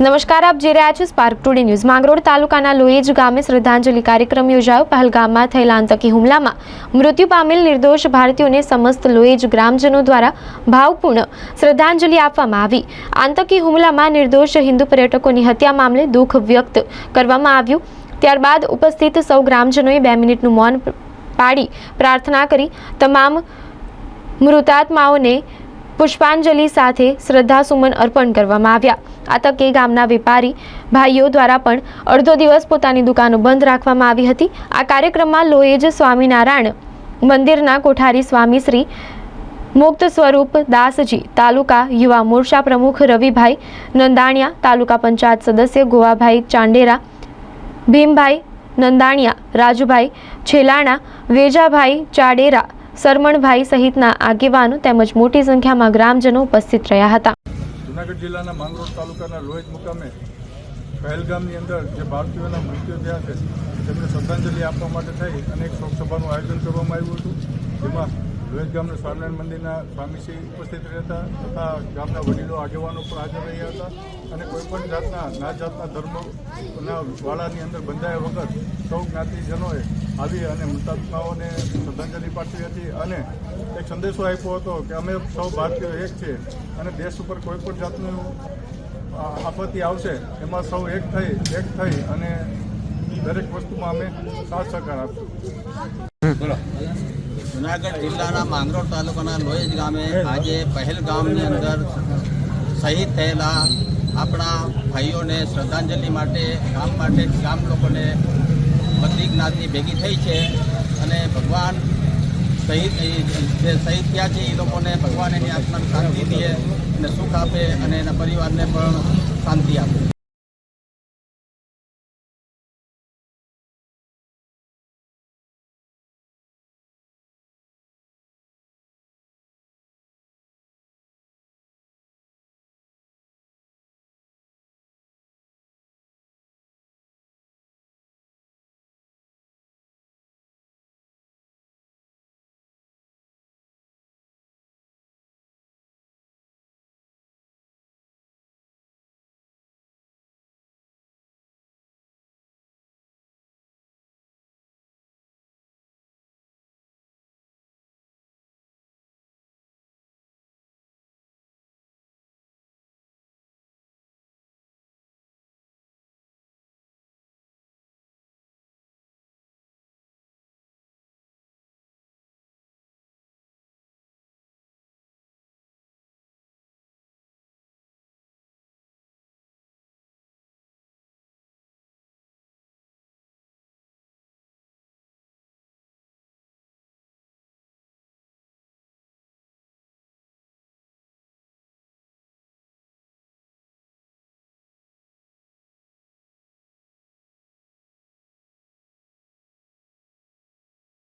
નમસ્કાર, આપ જે રહ્યા છો સ્પાર્ક ટુડે ન્યૂઝ માંગરોળ તાલુકાના લોહીજ ગામે શ્રદ્ધાંજલિ કાર્યક્રમ યોજાયો. પહેલગામમાં થયેલા આતંકી હુમલામાં મૃત્યુ પામેલ નિર્દોષ ભારતીયોને સમસ્ત લોહીજ ગ્રામજનો દ્વારા ભાવપૂર્ણ શ્રદ્ધાંજલિ આપવામાં આવી. આતંકી હુમલામાં નિર્દોષ હિન્દુ પર્યટકોની હત્યા મામલે દુઃખ વ્યક્ત કરવામાં આવ્યું. ત્યારબાદ ઉપસ્થિત સૌ ગ્રામજનોએ બે મિનિટનું મૌન પાડી પ્રાર્થના કરી. તમામ મૃતાત્માઓને પુષ્પાંજલિ સાથે શ્રદ્ધાસુમન અર્પણ કરવામાં આવ્યા. આ તકે ગામના વેપારી ભાઈઓ દ્વારા પણ અડધો દિવસ પોતાની દુકાનો બંધ રાખવામાં આવી હતી. આ કાર્યક્રમમાં લોહેજ સ્વામિનારાયણ મંદિરના કોઠારી સ્વામી શ્રી મુક્ત સ્વરૂપ દાસજી, તાલુકા યુવા મોરચા પ્રમુખ રવિભાઈ નંદાણિયા, તાલુકા પંચાયત સદસ્ય ગોવાભાઈ ચાંડેરા, ભીમભાઈ નંદાણિયા, રાજુભાઈ છેલાણા, વેજાભાઈ ચાડેરા સરમણભાઈ સહિતના આગેવાનો તેમજ મોટી સંખ્યામાં ગ્રામજનો ઉપસ્થિત રહ્યા હતા. જુનાગઢ જિલ્લાના માંગરોળ તાલુકાના લોહિત મુકામે પહેલગામની અંદર જે ભારતીયોના મૃત્યુ થયા છે, તેમને શ્રદ્ધાંજલિ આપવા માટે થઈ અને એક શોક સભાનું આયોજન કરવામાં આવ્યું હતું. જેમાં લોહેજ ગામના સ્વામિનારાયણ મંદિરના સ્વામીશ્રી ઉપસ્થિત રહેતા તથા ગામના વડીલો, આગેવાનો પણ હાજર રહ્યા હતા અને કોઈપણ જાતના નાત જાતના ધર્મના વાળાની અંદર બંધાયા વગર સૌ જ્ઞાતિજનોએ આવી અને મૃતાત્માઓને શ્રદ્ધાંજલિ પાઠવી હતી અને એક સંદેશો આપ્યો હતો કે અમે સૌ ભારતીયો એક છે અને દેશ ઉપર કોઈપણ જાતનું આપત્તિ આવશે, એમાં સૌ એક થઈ એક થઈ અને દરેક વસ્તુમાં અમે સાથ સહકાર આપશું. જુનાગઢ જિલ્લાના માંગરોળ તાલુકાના લોહેજ ગામે આજે પહેલગામની અંદર શહીદ થયેલા આપણા ભાઈઓને શ્રદ્ધાંજલિ માટે, ગામ માટે, ગામ લોકોને બધી જ્ઞાતિ ભેગી થઈ છે અને ભગવાન શહીદ જે શહીદ થયા છે, એ લોકોને ભગવાન એની આત્માને શાંતિ દે અને સુખ આપે અને એના પરિવારને પણ શાંતિ આપે.